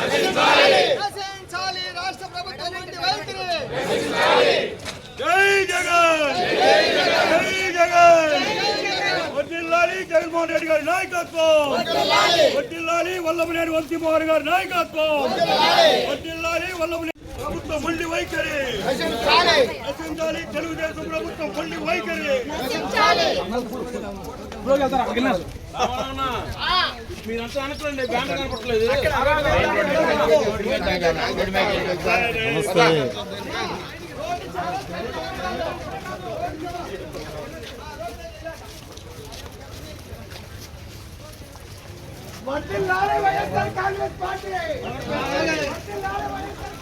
నశించాలి రాష్ట్ర ప్రభుత్వం నుండి వైఖరి జై జగన్ జై జగన్ వడ్డిల్లాలి జగన్మోహన్ రెడ్డి గారి నాయకత్వం వడ్డిల్లాలి వల్లభనేని వంశీమోహన్ గారి నాయకత్వం వడ్డిల్లాలి వల్లభనేని ప్రభుత్వం మొండి వైఖరి. నశించాలి. తెలుగుదేశం ప్రభుత్వం మొండి వైఖరి. మీరంతా అనుకోండి వైఎస్ఆర్ కాంగ్రెస్ పార్టీ. వర్ధిల్లాలి వైఎస్ఆర్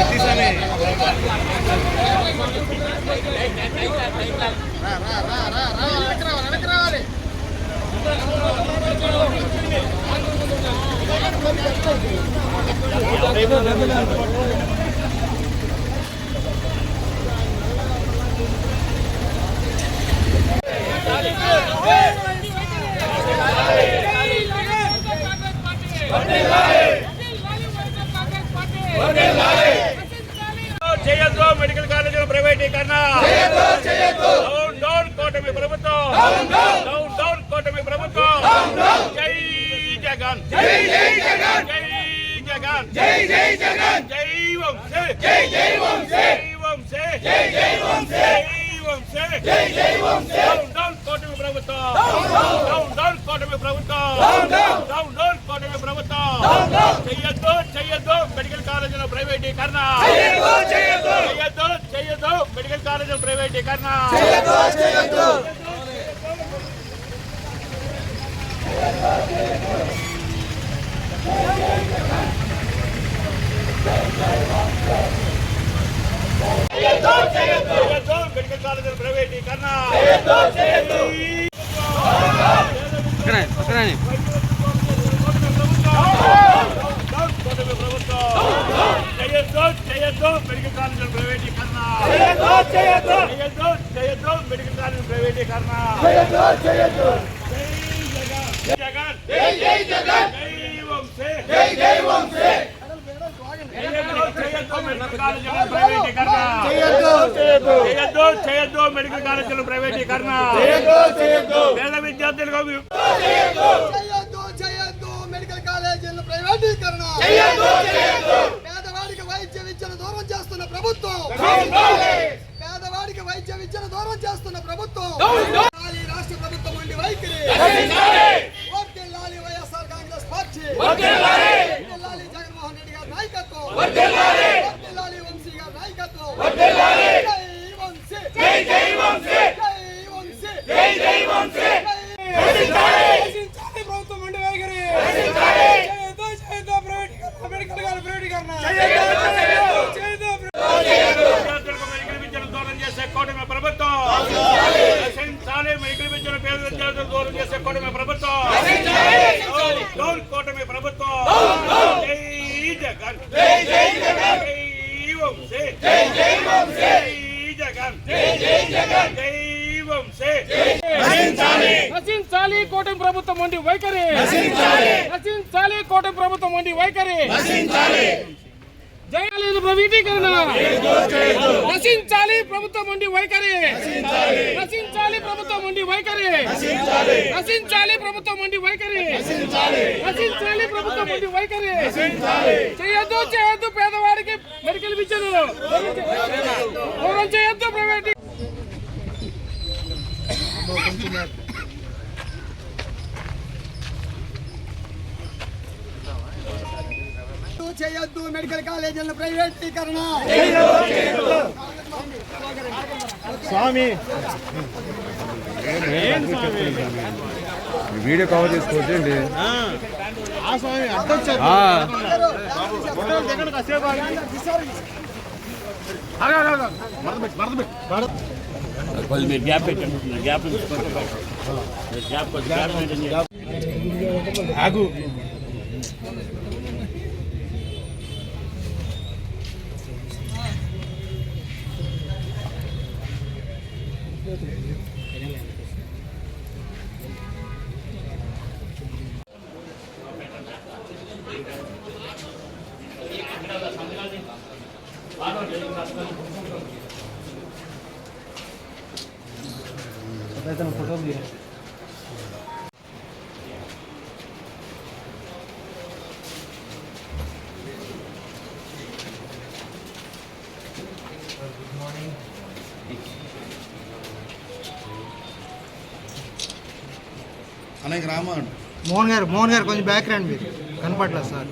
జై జై చేయొద్దు మెడికల్ కాలేజీల ప్రైవేటీకరణ. డౌన్ డౌన్ కూటమి ప్రభుత్వం. డౌన్ డౌన్ కూటమి ప్రభుత్వం. జై జగన్. జై జగన్. జై జగన్. జై జై జగన్. జై వంశే. జై జై వంశే. జై వంశే. జై జై వంశే. జై వంశే. జై జై వంశే. డౌన్ డౌన్ కూటమి ప్రభుత్వం. డౌన్ డౌన్ కూటమి ప్రభుత్వం. డౌన్ డౌన్ కూటమి ప్రభుత్వం. చెయ్యొద్దు చెయ్యొద్దు మెడికల్ కాలేజీల ప్రైవేటీకరణ. చేయొద్దు చేయొద్దు మెడికల్ కాలేజీల ప్రైవేటీకరణ. చేయొద్దు మెడికల్ కాలేజీల ప్రైవేటీకరణ చేయొద్దు మెడికల్ కాలేజీల ప్రైవేటీకరణ చేయొద్దు చేయొద్దు మెడికల్ కాలేజీల ప్రైవేటీకరణ జై జగన్ జై జై జగన్ జై వంశే జై జై వంశే చేయొద్దు మెడికల్ కాలేజీల ప్రైవేటీకరణ చేయొద్దు. చేయొద్దు మెడికల్ కాలేజీల ప్రైవేటీకరణ. పేద విద్యార్థులకు వి- చేయొద్దు. చేయొద్దు మెడికల్ కాలేజీలను ప్రైవేటీకరణ. పేదవాడికి వైద్య విద్యను దూరం చేస్తున్న ప్రభుత్వం పేదవాడికి వైద్య విద్యను దూరం చేస్తున్న ప్రభుత్వం లాలి రాష్ట్ర ప్రభుత్వం ఉండి వైఖరి వర్ధిల్లాలి వైఎస్ఆర్ కాంగ్రెస్ పార్టీ వర్ధిల్లాలి జగన్మోహన్ రెడ్డి గారి నాయకత్వం వర్ధిల్లాలి వంశీ గారి నాయకత్వం జై వంశీ జై జై వంశీ జై వంశీ జై జై వంశీ రక్షించాలి ప్రభుత్వం ఉండి వైఖరి చేయొద్దు చేయొద్దు ప్రైవేటీకరణ మెడికల్ కాలేజ్ ప్రైవేటీకరణ చేయొద్దు విద్యార్థులకు మెడికల్ విద్యను దూరం చేసే కూటమి ప్రభుత్వం డౌన్ కూటమి ప్రభుత్వం జై జగన్ జై జగన్ జై వంశే జై జై వంశే జై జగన్ జై జై జగన్ జై వంశే నశించాలి కూటమి ప్రభుత్వం వంటి వైఖరి. నశించాలి. కూటమి ప్రభుత్వం వంటి వైఖరి జయలేదు ప్రైవేటీకరణ నశించాలి ప్రభుత్వం ఉండి వైఖరి. నశించాలి ప్రభుత్వం ఉండి వైఖరి. నశించాలి ప్రభుత్వం ఉండి వైఖరి. నశించాలి ప్రభుత్వం ఉండి వైఖరి. చేయొద్దు చేయొద్దు పేదవాడికి మెడికల్ విద్యను. చేయొద్దు ప్రైవేట్ చేయొద్దు మెడికల్ కాలేజీలను ప్రైవేటీకరణ. వీడియో కవర్ చేసుకోవచ్చండి కొద్ది మీరు గ్యాప్ పెట్టండి. గ్యాప్ గ్యాప్ గ్యాప్ మెయింటైన్ చేయండి ఆగు అనేక రామాడు మోహన్ గారు మోహన్ గారు కొంచెం బ్యాక్ రండి మీరు. కనపట్లేదు సార్.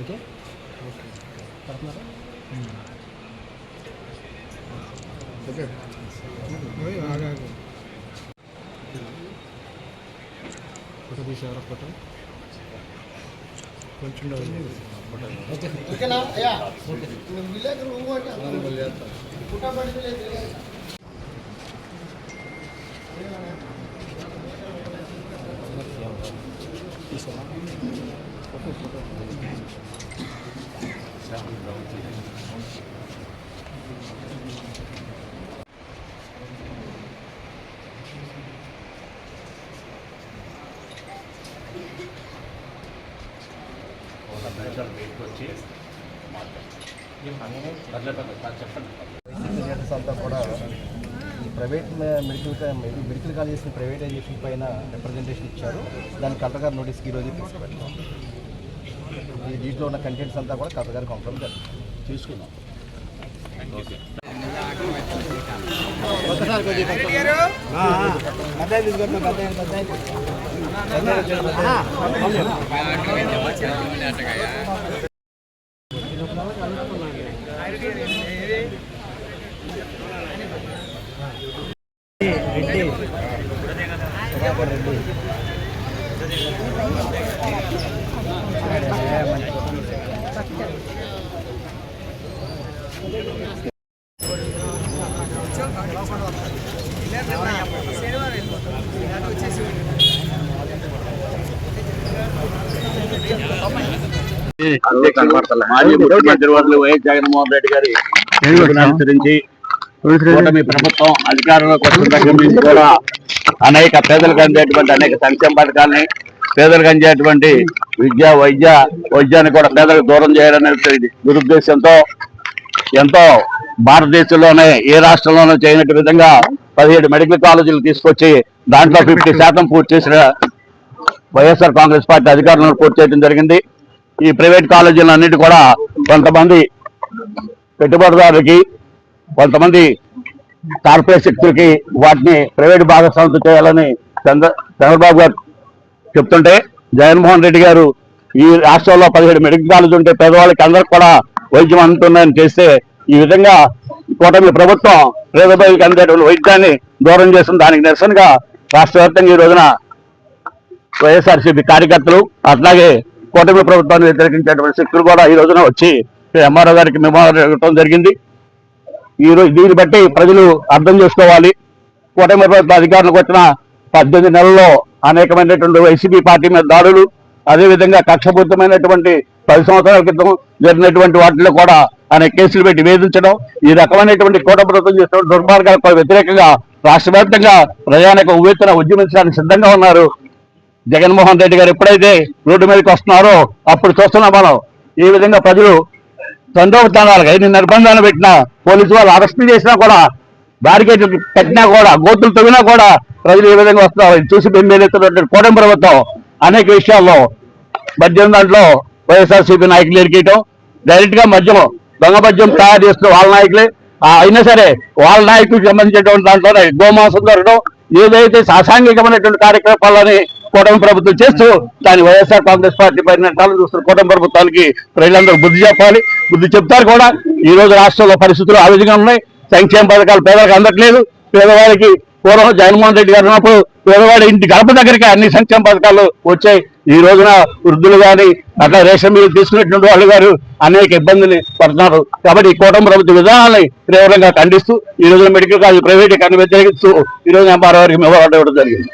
ఓకే. ఓకే ఆగాగు ఫోటో తీసేవారా ఫోటో కొంచెం ఓకేనా అయ్యా విలేకరు ఊ అంటే అంతా కూడా ఈ ప్రైవేట్ మె- మెడికల్ మెడికల్ కాలేజెస్ని ప్రైవేటైజేషన్ పైన రిప్రజెంటేషన్ ఇచ్చారు. దాన్ని కలెక్టర్ గారు నోటీస్కి ఈరోజు తీసుకుపెట్టాం ఈ దీంట్లో ఉన్న కంటెంట్స్ అంతా కూడా కలెక్టర్ గారికి పంపడం జరిగింది తీసుకుందాం మాజీ ముఖ్యమంత్రి వర్యులు వైఎస్ జగన్మోహన్ రెడ్డి గారి పిలుపుని అనుసరించి కూటమి ప్రభుత్వం అధికారంలోకి వచ్చిన దగ్గర నుంచి కూడా అనేక పేదలకు అందేటువంటి అనేక సంక్షేమ పథకాలని పేదలకు అందేటువంటి విద్య వైద్య వైద్యాన్ని కూడా పేదలకు దూరం చేయాలనే దురుద్దేశంతో ఎంతో భారతదేశంలోనే ఏ రాష్ట్రంలోనూ చేయనట్టు విధంగా పదిహేడు మెడికల్ కాలేజీలు తీసుకొచ్చి దాంట్లో ఫిఫ్టీ శాతం పూర్తి చేసిన వైఎస్ఆర్ కాంగ్రెస్ పార్టీ అధికారంలో పూర్తి చేయడం జరిగింది. ఈ ప్రైవేట్ కాలేజీలన్నిటి కూడా కొంతమంది పెట్టుబడిదారులకి కొంతమంది కార్పొరేట్ శక్తులకి వాటిని ప్రైవేట్ భాగస్వామ్యం చేయాలని చంద్ర చంద్రబాబు గారు చెప్తుంటే జగన్మోహన్ రెడ్డి గారు ఈ రాష్ట్రంలో పదిహేడు మెడికల్ కాలేజ్ ఉంటే పేదవాళ్ళకి అందరికి కూడా వైద్యం అందుతుందని చేస్తే ఈ విధంగా కూటమి ప్రభుత్వం పేదవాళ్ళకి అందేటువంటి వైద్యాన్ని దూరం చేసిన దానికి నిరసనగా రాష్ట్ర వ్యాప్తంగా ఈ రోజున వైఎస్ఆర్సీపీ కార్యకర్తలు అట్లాగే కూటమి ప్రభుత్వాన్ని వ్యతిరేకించేటువంటి శక్తులు కూడా ఈ రోజున వచ్చి ఎంఆర్ఓ గారికి మెమోరాండం ఇవ్వడం జరిగింది. ఈ రోజు దీన్ని బట్టి ప్రజలు అర్థం చేసుకోవాలి. కూటమి ప్రభుత్వ అధికారులకు వచ్చిన పద్దెనిమిది నెలల్లో అనేకమైనటువంటి వైసీపీ పార్టీ మీద దాడులు అదేవిధంగా కక్షపూరితమైనటువంటి పది సంవత్సరాల క్రితం జరిగినటువంటి వాటిలో కూడా అనేక కేసులు పెట్టి వేధించడం ఈ రకమైనటువంటి కూటమి ప్రభుత్వం చేస్తున్న దుర్మార్గాలకు వ్యతిరేకంగా రాష్ట్ర వ్యాప్తంగా ప్రజానికి ఉవ్వెత్తున ఉద్యమించడానికి సిద్ధంగా ఉన్నారు. జగన్మోహన్ రెడ్డి గారు ఎప్పుడైతే రోడ్డు మీదకి వస్తున్నారో అప్పుడు చూస్తున్నాం మనం ఈ విధంగా ప్రజలు తండోపతానాలుగా ఎన్ని నిర్బంధాలు పెట్టినా పోలీసు వాళ్ళు అరెస్ట్ చేసినా కూడా బ్యారికేడ్ పెట్టినా కూడా గోతులు తవ్వినా కూడా ప్రజలు ఈ విధంగా వస్తున్నారు. చూసి బెంబేలెత్తున్నటువంటి కోటం ప్రభుత్వం అనేక విషయాల్లో మద్యం దాంట్లో వైఎస్ఆర్సీపీ నాయకులు ఎరికేయటం డైరెక్ట్గా మద్యం దొంగ మద్యం తయారు చేస్తున్న వాళ్ళ నాయకులే. అయినా సరే వాళ్ళ నాయకులకు సంబంధించినటువంటి దాంట్లోనే గోమాసం దొరకడం ఏదైతే సాసాంగికమైనటువంటి కార్యకలాపాలని కూటమి ప్రభుత్వం చేస్తూ దాని వైఎస్ఆర్ కాంగ్రెస్ పార్టీ పైన చూస్తున్న కూటమి ప్రభుత్వానికి ప్రజలందరూ బుద్ధి చెప్పాలి. బుద్ధి చెప్తారు కూడా. ఈ రోజు రాష్ట్రంలో పరిస్థితులు ఆ విధంగా ఉన్నాయి. సంక్షేమ పథకాలు పేదలకు అందట్లేదు. పేదవాడికి పూర్వం జగన్మోహన్ రెడ్డి గారు ఉన్నప్పుడు పేదవాడి ఇంటి గడప దగ్గరికి అన్ని సంక్షేమ పథకాలు వచ్చాయి. ఈ రోజున వృద్ధులు కానీ అట్లా రేషన్ మీద తీసుకునేటువంటి వాళ్ళు గారు అనేక ఇబ్బందులు పడుతున్నారు. కాబట్టి ఈ కూటమి ప్రభుత్వ విధానాన్ని తీవ్రంగా ఖండిస్తూ ఈ రోజున మెడికల్ కాలేజ్ ప్రైవేటీకరణ వ్యతిరేకిస్తూ ఈ రోజు ఎంఆర్ఓ వారికి మేము ఇవ్వడం జరిగింది.